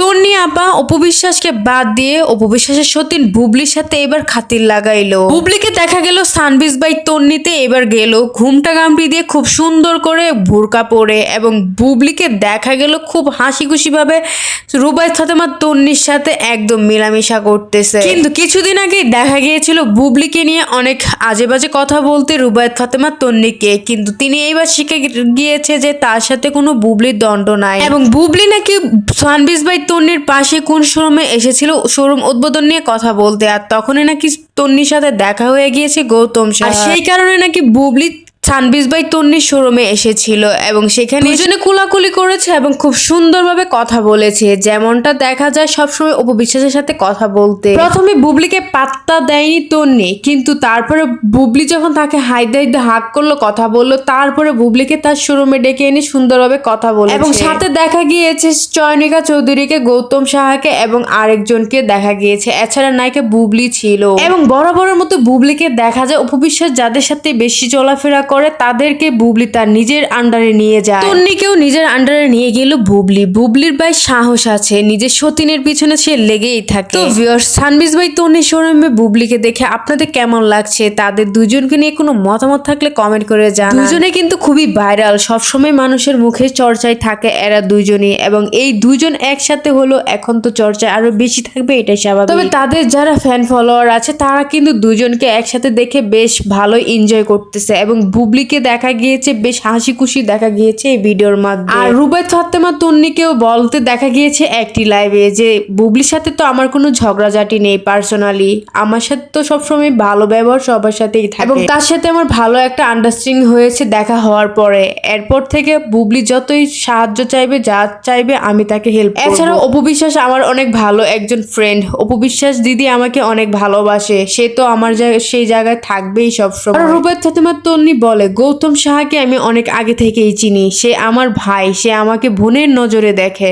তন্নি আপা অপবিশ্বাসকে বাদ দিয়ে অপবিশ্বাসের সতীন বুবলির সাথে এবার খাতির লাগাইলো। বুবলিকে দেখা গেল সানবিজ বাই তন্নিতে এবার গেল। ঘুমটা গামটি দিয়ে খুব সুন্দর করে ভুরকা পরে এবং বুবলিকে দেখা গেল খুব হাসি খুশি ভাবে রুবাই ফাতেমা তন্নির সাথে একদম মেলামেশা করতেছে। কিন্তু কিছুদিন আগেই দেখা গিয়েছিল বুবলিকে নিয়ে অনেক আজে বাজে কথা বলতে রুবায়ত ফাতেমা তন্নিকে। কিন্তু তিনি এইবার শিখে গিয়েছে যে তার সাথে কোনো বুবলির দণ্ড নাই। এবং বুবলি নাকি সানবিজ বাই তন্নির পাশে কোন শোরুমে এসেছিল? শোরুম উদ্বোধন নিয়ে কথা বলতে। আর তখনই নাকি তন্নির সাথে দেখা হয়ে গিয়েছে গৌতম সাহা। সেই কারণে নাকি বুবলি সানবিজ বাই তন্নির শোরুমে এসেছিল এবং সেখানে দুজনে কুলাকুলি করেছে এবং খুব সুন্দরভাবে কথা বলেছে। যেমনটা দেখা যায় সবসময় উপবিশ্বাসের সাথে কথা বলতে। প্রথমে বুবলিকে পাত্তা দেয়নি তন্নি কিন্তু তারপরে বুবলি যখন তাকে হাইদে হাইদে হাক করল কথা বলল তারপরে বুবলিকে তার শোরুমে ডেকে এনে সুন্দরভাবে কথা বলে এবং সাথে দেখা গিয়েছে চয়নিকা চৌধুরীকে গৌতম সাহাকে এবং আরেকজনকে দেখা গিয়েছে। এছাড়া নায়িকা বুবলি ছিল। এবং বরাবরের মতো বুবলিকে দেখা যায় উপবিশ্বাস যাদের সাথে বেশি চলাফেরা করে তাদেরকে বুবলি তার নিজের আন্ডারে নিয়ে যায়। তন্নিকেও নিজের আন্ডারে নিয়ে গেল বুবলি। বুবলির ভাই সাহস আছে নিজের সতীনের পিছনে সে লেগেই থাকে। তো ভিউয়ার্স সানবিজ ভাই তন্নি শোরুমে বুবলিকে দেখে আপনাদের কেমন লাগছে? তাদের দুজনকে নিয়ে কোনো মতামত থাকলে কমেন্ট করে জানান। দুজনে কিন্তু খুবই ভাইরাল সবসময় মানুষের মুখে চর্চায় থাকে এরা দুইজনই এবং এই দুজন একসাথে হলো এখন তো চর্চায় আরও বেশি থাকবে এটাই স্বাভাবিক। তবে তাদের যারা ফ্যান ফলোয়ার আছে তারা কিন্তু দুজনকে একসাথে দেখে বেশ ভালো এনজয় করতেছে এবং বুবলিকে দেখা গিয়েছে বেশ হাসি খুশি দেখা গিয়েছে এই ভিডিওর মাধ্যমে আর রুবাই ফাতেমা তন্নিকেও বলতে দেখা গিয়েছে একটি লাইভে যে বুবলির সাথে তো আমার কোনো ঝগড়াঝাটি নেই পার্সোনালি আমার সাথে তো সবসময় ভালো ব্যবহার সবার সাথেই থাকে। এবং তার সাথে আমার ভালো একটা আন্ডারস্ট্যান্ডিং হয়েছে দেখা হওয়ার পরে। এরপর থেকে বুবলি যতই সাহায্য চাইবে যা চাইবে আমি তাকে হেল্প এছাড়াও অপবিশ্বাস আমার অনেক ভালো একজন ফ্রেন্ড অপবিশ্বাস দিদি আমাকে অনেক ভালোবাসে। সে তো আমার সেই জায়গায় থাকবেই সবসময়। রুবাই ফাতেমা তন্নি বলে, গৌতম সাহাকে আমি অনেক আগে থেকেই চিনি। সে আমার ভাই, সে আমাকে বোনের নজরে দেখে।